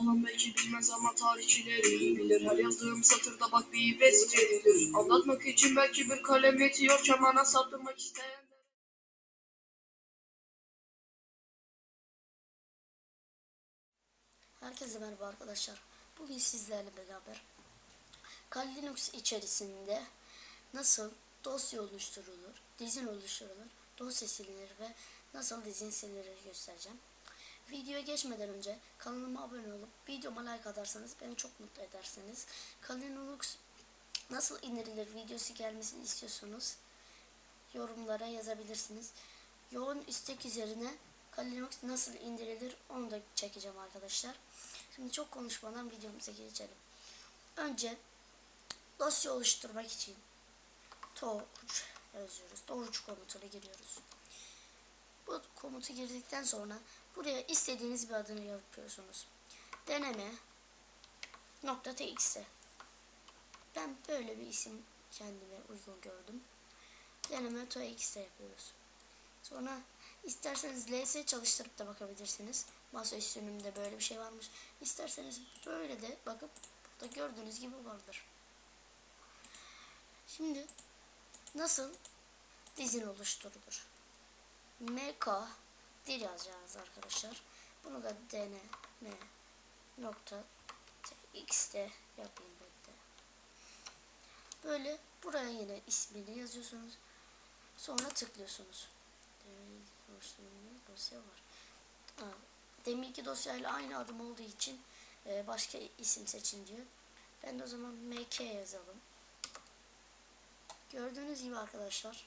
Anlam belki bilmez ama tarihçileri iyi bilir Her yazdığım satırda bak bir ibret cedilir Anlatmak için belki bir kalem yetiyor Kemana saptırmak isteyen Herkese merhaba arkadaşlar. Bugün sizlerle beraber Kali Linux içerisinde nasıl dosya oluşturulur, dizin oluşturulur, dosya silinir ve nasıl dizin silinir göstereceğim. Videoya geçmeden önce kanalıma abone olup videoma like atarsanız beni çok mutlu edersiniz. Kali Linux nasıl indirilir videosu gelmesini istiyorsanız yorumlara yazabilirsiniz. Yoğun istek üzerine Kali Linux nasıl indirilir onu da çekeceğim arkadaşlar. Şimdi çok konuşmadan videomuza geçelim. Önce dosya oluşturmak için torch yazıyoruz. Torch komutuna giriyoruz. Komutu girdikten sonra buraya istediğiniz bir adını yapıyorsunuz. Deneme nokta txt. Ben böyle bir isim kendime uygun gördüm. Deneme txt yapıyoruz. Sonra isterseniz ls çalıştırıp da bakabilirsiniz. Masa üstünümde böyle bir şey varmış. İsterseniz böyle de bakıp burada gördüğünüz gibi vardır. Şimdi nasıl dizin oluşturulur? Mk dil yazacağız arkadaşlar. Bunu da deneme nokta x'te yapayım ben de. Böyle buraya yine ismini yazıyorsunuz. Sonra tıklıyorsunuz. Dosya var. Deminki dosyayla aynı adım olduğu için e, başka isim seçin diyor. Ben de o zaman mk yazalım. Gördüğünüz gibi arkadaşlar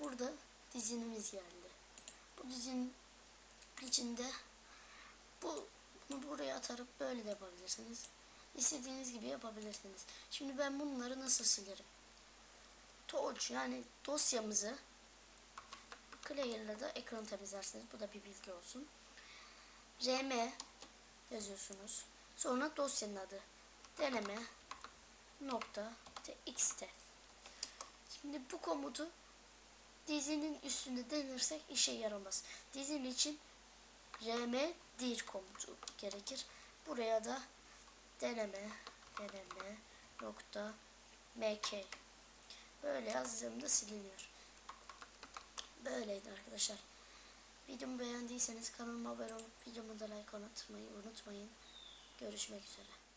burada dizinimiz geldi. Bu dizinin içinde bu bunu buraya atarıp böyle de yapabilirsiniz. İstediğiniz gibi yapabilirsiniz. Şimdi ben bunları nasıl silerim? Torch yani dosyamızı Clear'la da ekranı temizlersiniz. Bu da bir bilgi olsun. rm yazıyorsunuz. Sonra dosyanın adı deneme nokta txt. Şimdi bu komutu dizinin üstünde denirsek işe yaramaz. Dizin için rm dir komutu gerekir. Buraya da deneme deneme nokta mk böyle yazdığımda siliniyor. Böyleydi arkadaşlar. Videomu beğendiyseniz kanalıma abone olup videomu da like atmayı unutmayın. Görüşmek üzere.